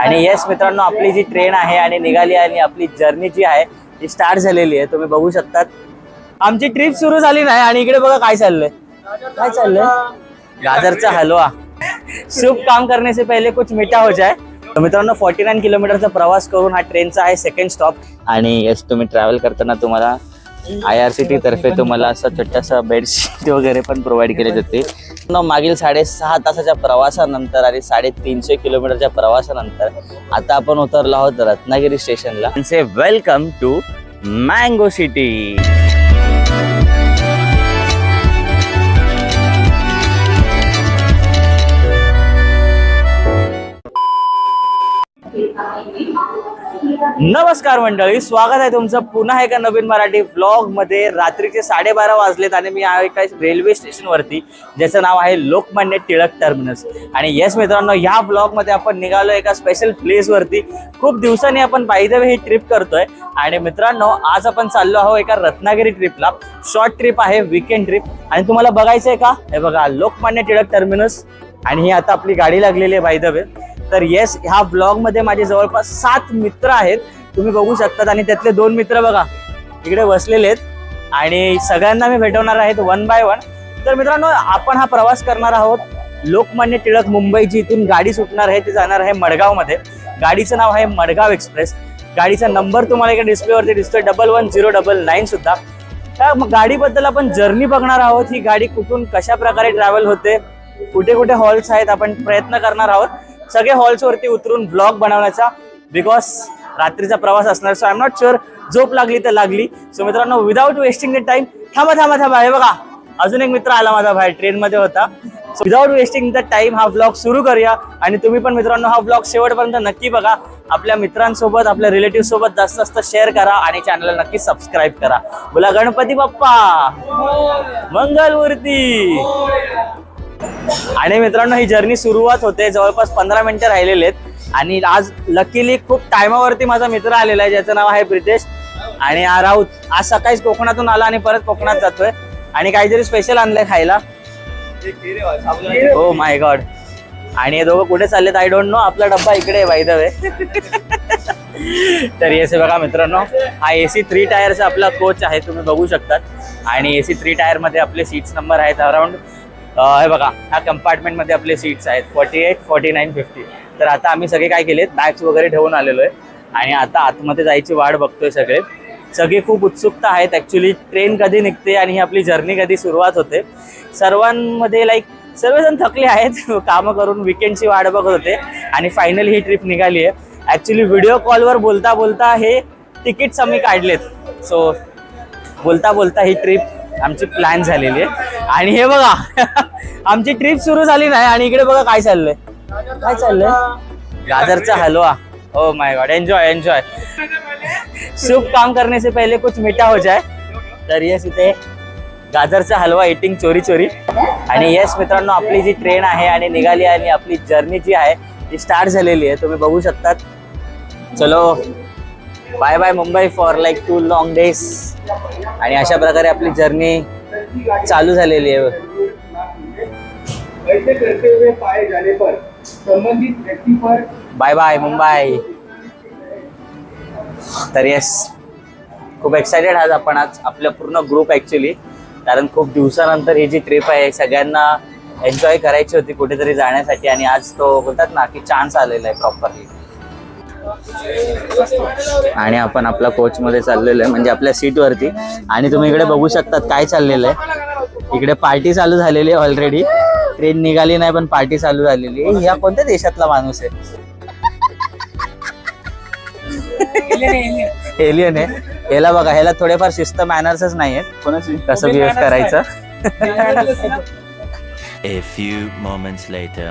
आणि येस मित्रांनो आपली जी ट्रेन आहे आणि निघाली आहे आणि आपली जर्नी जी आहे ती स्टार्ट झालेली आहे. तुम्ही बघू शकतात. आमची ट्रिप सुरू झाली नाही आणि इकडे बघा काय चाललंय. काय चाललंय? गाजरचा हलवा. शुभ काम करने से कुछ मिठा हो जाए. तर मित्रांनो फॉर्टी नाईन किलोमीटरचा प्रवास करून हा ट्रेनचा आहे सेकंड स्टॉप आणि येस तुम्ही ट्रॅव्हल करताना तुम्हाला आय आर सी टी तर्फे तुम्हाला असं छोटासा बेडशीट वगैरे पण प्रोव्हाइड केले जाते. मागील साडेसहा तासाच्या प्रवासानंतर आणि साडेतीनशे किलोमीटरच्या प्रवासानंतर आता आपण उतरलो आहोत रत्नागिरी स्टेशनला. Say welcome to mango city नमस्कार मंडळी स्वागत आहे तुमचं. पुन्हा एका नवीन मराठी ब्लॉगमध्ये. रात्रीचे साडेबारा वाजलेत आणि मी एका रेल्वे स्टेशन वरती ज्याचं नाव आहे लोकमान्य टिळक टर्मिनस आणि येस मित्रांनो ह्या ब्लॉगमध्ये आपण निघालो एका स्पेशल प्लेस वरती. खूप दिवसांनी आपण पाहिजे ही ट्रिप करतोय. आणि मित्रांनो आज आपण चाललो आहोत एका रत्नागिरी ट्रिपला शॉर्ट ट्रिप आहे विकेंड ट्रिप आणि तुम्हाला बघायचं आहे का? हे बघा लोकमान्य टिळक टर्मिनस आणि ही आता आपली गाडी लागलेली आहे बाय द वे तर येस ह्या ब्लॉगमध्ये माझे जवळपास सात मित्र आहेत. तुम्ही बघू शकतात आणि त्यातले दोन मित्र बघा इकडे बसलेले आहेत. आणि सगळ्यांना मी भेटवणार आहेत वन बाय वन तर मित्रांनो आपण हा प्रवास करणार आहोत लोकमान्य टिळक मुंबईची. इथून गाडी सुटणार आहे ती जाणार आहे मडगावमध्ये. गाडीचं नाव आहे मडगाव एक्सप्रेस. गाडीचा नंबर तुम्हाला इकडे डिस्प्लेवरती दिसतोय double one zero double nine सुद्धा. त्या गाडीबद्दल आपण जर्नी बघणार आहोत. ही गाडी कुठून कशा प्रकारे ट्रॅव्हल होते कुठे कुठे हॉल्स आहेत आपण प्रयत्न करणार आहोत. सगळे हॉल्स वरती उतरून ब्लॉग बनवण्याचा बिकॉज रात्रीचा प्रवास असणार. So I am not sure झोप लागली तर लागली. सो मित्रांनो विदाऊट वेस्टिंग द टाइम थांबा थांबा थांबा. हे बघा अजून एक मित्र आला माझा बाहेर ट्रेन मध्ये होता. So without wasting the time हा ब्लॉग सुरू करूया. आणि तुम्ही पण मित्रांनो हा ब्लॉग शेवटपर्यंत नक्की बघा. आपल्या मित्रांसोबत आपल्या रिलेटिव्ह सोबत जास्त जास्त शेअर करा आणि चॅनलला नक्की सबस्क्राईब करा. बोला गणपती बाप्पा! मंगलमूर्ती! आणि मित्रांनो ही जर्नी सुरुवात होते जवळपास पंधरा मिनिटं राहिलेले आहेत. आणि आज लकीली खूप टायमावरती माझा मित्र आलेला आहे ज्याचं नाव आहे प्रितेश. आणि राऊत आज सकाळीच कोकणातून आला आणि परत कोकणात जातोय. आणि काहीतरी स्पेशल आणलंय खायला. हो माय गॉड आणि हे दोघं कुठे चाललेत आय डोंट नो आपला डब्बा इकडे आहे बाय द वे तर एसी बघा मित्रांनो हा एसी थ्री टायरचा आपला कोच आहे तुम्ही बघू शकतात. आणि एसी थ्री टायरमध्ये आपले सीट्स नंबर आहेत अराउंड हे बघा ह्या कंपार्टमेंटमध्ये आपले सीट्स आहेत forty eight forty nine fifty तर आता आम्ही सगळे काय केलेत बॅग्स वगैरे ठेवून आलेलो आहे आणि आता आतमध्ये जायची वाट बघतोय सगळे. सगळे खूप उत्सुकता आहेत ऍक्च्युली ट्रेन कधी निघते आणि ही आपली जर्नी कधी सुरुवात होते. सर्वांमध्ये लाईक सर्वजण थकले आहेत कामं करून विकेंडची वाट बघत होते. आणि फायनली ही ट्रिप निघाली आहे. ऍक्च्युली व्हिडिओ कॉलवर बोलता बोलता हे तिकीट्स आम्ही काढलेत. सो बोलता बोलता ही ट्रिप आमची प्लॅन झालेली आहे. आणि हे बघा आमची ट्रिप सुरू झाली नाही आणि इकडे बघा काय चाललंय. काय चाललंय? गाजरचा हलवा. हो माय गॉड एन्जॉय एन्जॉय शुभ काम करने से पहले कुछ मीठा हो जाए तर येस इथे गाजरचा हलवा इटिंग चोरी चोरी. आणि येस मित्रांनो आपली जी ट्रेन आहे आणि निघाली आहे आणि आपली जर्नी जी आहे ती स्टार्ट झालेली आहे. तुम्ही बघू शकतात. चलो. Bye bye Mumbai for like two long days आणि अशा प्रकारे आपली जर्नी चालू झालेली आहे. बाय बाय मुंबई तर येस खूप एक्सायटेड आहात आपण आज आपला पूर्ण ग्रुप ॲक्च्युली कारण खूप दिवसानंतर ही जी ट्रिप आहे सगळ्यांना एन्जॉय करायची होती कुठेतरी जाण्यासाठी. आणि आज तो बोलतात ना की चान्स आलेला आहे प्रॉपरली आणि आपण आपल्या कोच मध्ये चाललेलो आहे म्हणजे आपल्या सीट वरती. आणि तुम्ही इकडे बघू शकतात काय चाललेलं आहे. इकडे पार्टी चालू झालेली आहे ऑलरेडी ट्रेन निघाली नाही पण पार्टी चालू झालेली आहे. ह्या कोणत्या देशातला माणूस आहे? एलियन आहे याला बघा ह्याला थोडेफार शिस्त मॅनर्सच नाही आहेत कसं बिहेव करायचं? A few moments later.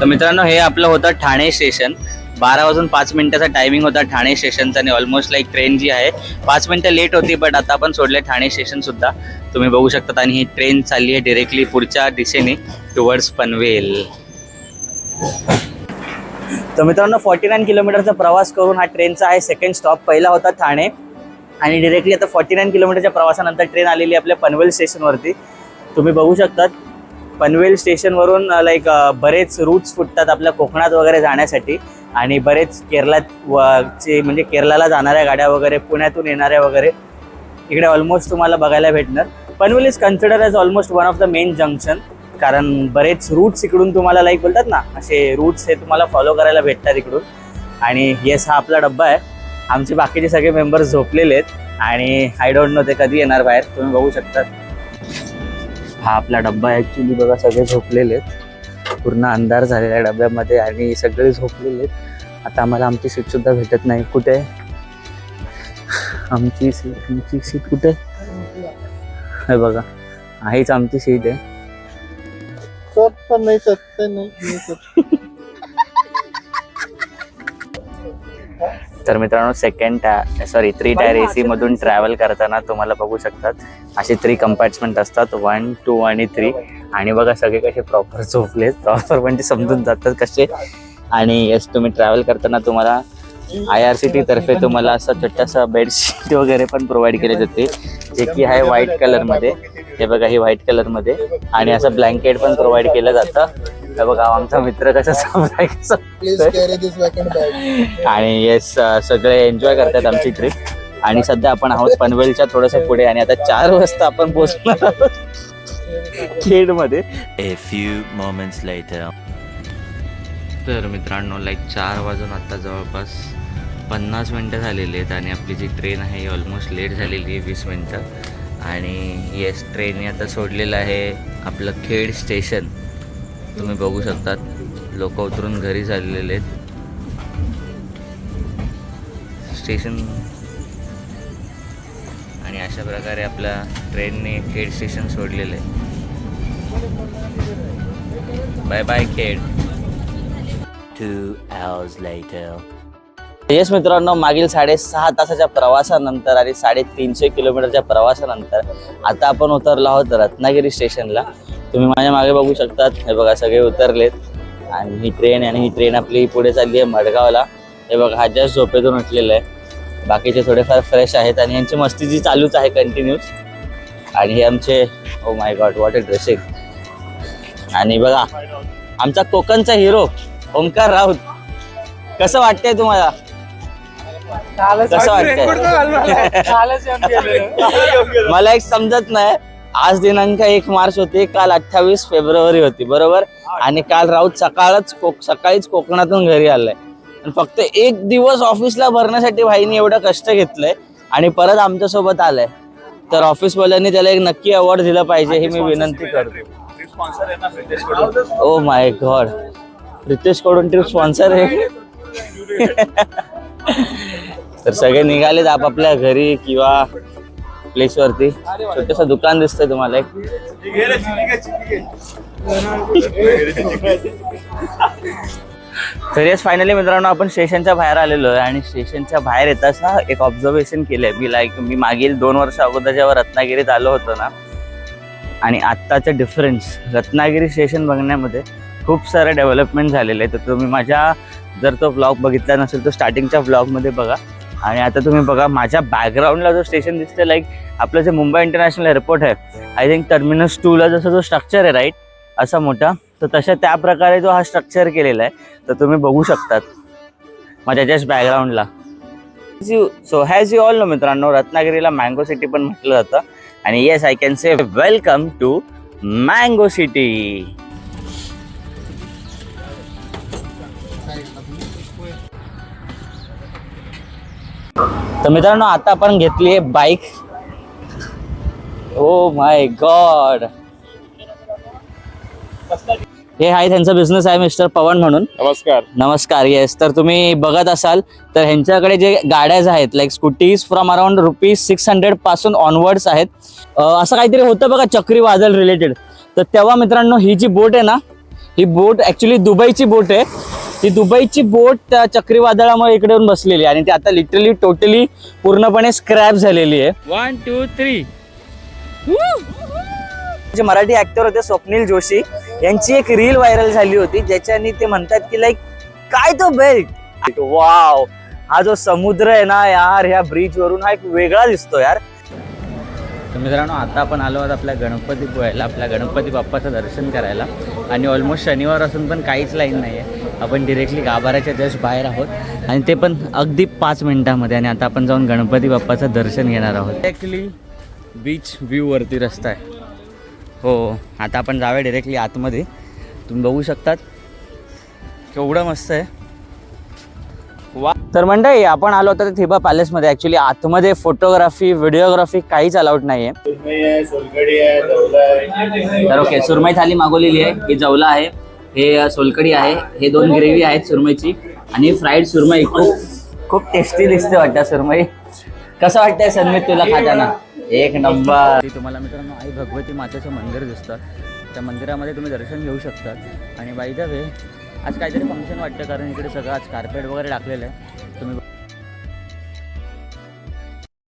तर मित्रांनो हे आपलं होतं ठाणे स्टेशन बारा वाजून पाच मिनिटाचा टायमिंग होता ठाणे स्टेशनचा आणि ऑलमोस्ट लाईक ट्रेन जी आहे पाच मिनिटं लेट होती बट आता आपण सोडले ठाणे स्टेशन सुद्धा. तुम्ही बघू शकतात आणि ही ट्रेन चालली आहे डिरेक्टली पुढच्या दिशेने टुवर्ड्स पनवेल. तर मित्रांनो फॉर्टी नाईन किलोमीटरचा प्रवास करून हा ट्रेनचा आहे सेकंड स्टॉप पहिला होता ठाणे आणि डिरेक्टली आता फॉर्टी नाईन किलोमीटरच्या प्रवासानंतर ट्रेन आलेली आहे आपल्या पनवेल स्टेशनवरती तुम्ही बघू शकतात पनवेल स्टेशनवरून लाईक बरेच रूट्स फुटतात आपल्या कोकणात वगैरे जाण्यासाठी. आणि बरेच केरळात व- चे म्हणजे केरळाला जाणाऱ्या गाड्या वगैरे पुण्यातून येणाऱ्या वगैरे इकडे ऑलमोस्ट तुम्हाला बघायला भेटणार. Panvel is consider as almost one of the main junction कारण बरेच रूट्स इकडून तुम्हाला लाईक बोलतात ना असे रूट्स हे तुम्हाला फॉलो करायला भेटतात इकडून. आणि येस हा आपला डब्बा आहे. आमचे बाकीचे सगळे मेंबर्स झोपलेले आहेत. आणि आय डोंट नो ते कधी येणार बाहेर तुम्ही बघू शकता. हा आपला डब्बा ॲक्च्युली बघा सगळे झोपलेले आहेत पूर्ण अंधार झालेला आहे डब्यामध्ये आणि सगळे झोपलेले आहेत आता आम्हाला आमची सीट सुद्धा भेटत नाही कुठे? आमची सीट आमची सीट कुठे आहे? हे बघा हीच आमची सीट आहे सत पण नाही सत्य नाही नाही सत. तर मित्रांनो second sorry three tier A C मधून ट्रॅव्हल करताना तुम्हाला बघू शकतात असे थ्री कंपार्टमेंट असतात वन टू आणि थ्री आणि बघा सगळे कसे प्रॉपर झोपलेत प्रॉपर म्हणजे समजून जातात कसे. आणि येस तुम्ही ट्रॅव्हल करताना तुम्हाला आय आर सी टी तर्फे तुम्हाला असं छोटासा बेडशीट वगैरे पण प्रोव्हाइड केले जाते जे की आहे व्हाईट कलरमध्ये हे बघा हे व्हाईट कलरमध्ये आणि असं ब्लँकेट पण प्रोव्हाइड केलं जातं. हे बघा आमचा मित्र कसा समजाय कसं Please carry this vacant bag. आणि येस सगळे एन्जॉय करतात आमची ट्रिप आणि सध्या आपण आहोत पनवेलच्या थोडंसं पुढे आणि आता चार वाजता आपण पोहोचणार आहोत खेडमध्ये. A few moments later. तर मित्रांनो लाईक चार वाजून आता जवळपास पन्नास मिनटं झालेली आहेत आणि आपली जी ट्रेन आहे ऑलमोस्ट लेट झालेली आहे वीस मिनटं. आणि येस ट्रेनने आता सोडलेलं आहे आपलं खेड स्टेशन तुम्ही बघू शकतात. लोक उतरून घरी चाललेले आहेत. स्टेशन आणि अशा प्रकारे आपल्या ट्रेनने खेड स्टेशन सोडलेलं बाय बाय खेड. येस मित्रांनो मागील साडेसहा तासाच्या प्रवासानंतर आणि साडेतीनशे किलोमीटरच्या प्रवासानंतर आता आपण उतरलो आहोत रत्नागिरी स्टेशनला तुम्ही माझ्या मागे बघू शकतात. हे बघा सगळे उतरलेत. आणि ही ट्रेन आणि ही ट्रेन आपली पुढे चालली आहे मडगावला. हे बघा हा जस्ट झोपेतून उठलेला आहे. बाकीचे थोडेफार फ्रेश आहेत आणि यांची मस्ती जी चालूच आहे कंटिन्यूस आणि हे आमचे ओ my God what a dressing आणि बघा आमचा कोकणचा हिरो ओंकार राऊत. कसं वाटतंय तुम्हाला? कसं वाटतंय. मला एक समजत नाही. आज दिनांक एक मार्च होती काल अठ्ठावीस फेब्रुवारी होती बरोबर? आणि काल राऊत सकाळच कोक सकाळीच कोकणातून घरी आलाय. आणि फक्त एक दिवस ऑफिसला भरण्यासाठी भाईने एवढं कष्ट घेतलंय आणि परत आमच्यासोबत आलाय. तर ऑफिस वाल्यांनी त्याला एक नक्की अवॉर्ड दिलं पाहिजे ही मी विनंती करतो. ओ माय गॉड रितेशकडून ट्रिप स्पॉन्सर आहे? तर सगळे निघालेत आपापल्या घरी किंवा प्लेस वरती छोटस दुकान दिसतंय तुम्हाला एक. तर येस फायनली मित्रांनो आपण स्टेशनच्या बाहेर आलेलो आहे आणि स्टेशनच्या बाहेर येताच ना एक ऑब्झर्वेशन केलंय. मी लाईक मी मागील दोन वर्ष अगोदर जेव्हा रत्नागिरीत आलो होतो ना आणि आत्ताचा डिफरन्स रत्नागिरी स्टेशन बघण्यामध्ये खूप सारं डेव्हलपमेंट झालेलं आहे. तर तुम्ही माझ्या जर तो ब्लॉग बघितला नसेल तर स्टार्टिंगच्या ब्लॉगमध्ये बघा. आणि आता तुम्ही बघा माझ्या बॅकग्राऊंडला जो स्टेशन दिसतंय लाईक आपलं जे मुंबई इंटरनॅशनल एअरपोर्ट आहे आय थिंक टर्मिनस टूला जसं जो स्ट्रक्चर आहे राईट असा मोठा. तर तशा त्या प्रकारे जो हा स्ट्रक्चर केलेला आहे तर तुम्ही बघू शकतात. माझ्या just बॅकग्राऊंडला so as you all know मित्रांनो रत्नागिरीला मँगो सिटी पण म्हटलं जातं. आणि yes I can say welcome to mango city तर मित्रांनो आता आपण घेतली आहे बाईक ओ माय गॉड हे आहे त्यांचा बिझनेस आहे मिस्टर पवन म्हणून. नमस्कार. नमस्कार येस तर तुम्ही बघत असाल तर ह्यांच्याकडे जे गाड्याज आहेत like scooties from around rupees six हंड्रेडपासून onwards आहेत. अं, असं काहीतरी होतं बघा चक्रीवादळ रिलेटेड तर तेव्हा मित्रांनो ही जी बोट आहे ना ही बोट ऍक्च्युली दुबईची बोट आहे. ती दुबईची बोट चक्रीवादळामुळे इकडे येऊन बसलेली आहे. आणि ती आता लिटरली टोटली पूर्णपणे स्क्रॅप झालेली आहे. वन टू थ्री जे मराठी ऍक्टर होते स्वप्नील जोशी यांची एक रील व्हायरल झाली होती ज्याच्यानी ते म्हणतात की लाईक काय तो बेल्ट वाव हा जो समुद्र आहे ना यार ह्या ब्रिज वरून हा एक वेगळा दिसतो यार. तर मित्रांनो आता आपण आलो आहोत आपल्या गणपती पोहायला आपल्या गणपती बाप्पाचं दर्शन करायला. आणि ऑलमोस्ट शनिवार असून पण काहीच लाईन नाही आहे आपण डिरेक्टली गाभाऱ्याच्या जस्ट बाहेर आहोत. आणि ते पण अगदी पाच मिनिटामध्ये. आणि आता आपण जाऊन गणपती बाप्पाचं दर्शन घेणार आहोत. ॲक्च्युली बीच व्ह्यूवरती रस्ता आहे. हो आता आपण जाऊया डिरेक्टली आतमध्ये. तुम्ही बघू शकतात. केवढं मस्त आहे. वा. तर मंडळी आपण आलो होतो थिबा पॅलेसमध्ये. ॲक्च्युली आतमध्ये फोटोग्राफी व्हिडिओग्राफी काहीच अलाउड नाही आहे तर ओके सुरमई थाली मागवलेली आहे. ही जवला आहे. हे सोलकडी आहे. हे दोन ग्रेव्ही आहेत सुरमईची. आणि फ्राईड सुरमई. खूप खूप टेस्टी दिसते वाटतं सुरमई. कसं वाटतंय सन्मित तुला खाताना? एक नंबर. तुम्हाला मित्रांनो आई भगवती मातेचं मंदिर दिसतं. त्या मंदिरामध्ये तुम्ही दर्शन घेऊ शकता. आणि बाय वे आज काहीतरी फंक्शन वाटतं कारण इकडे सगळं आज कार्पेट वगैरे टाकलेलं आहे. तुम्ही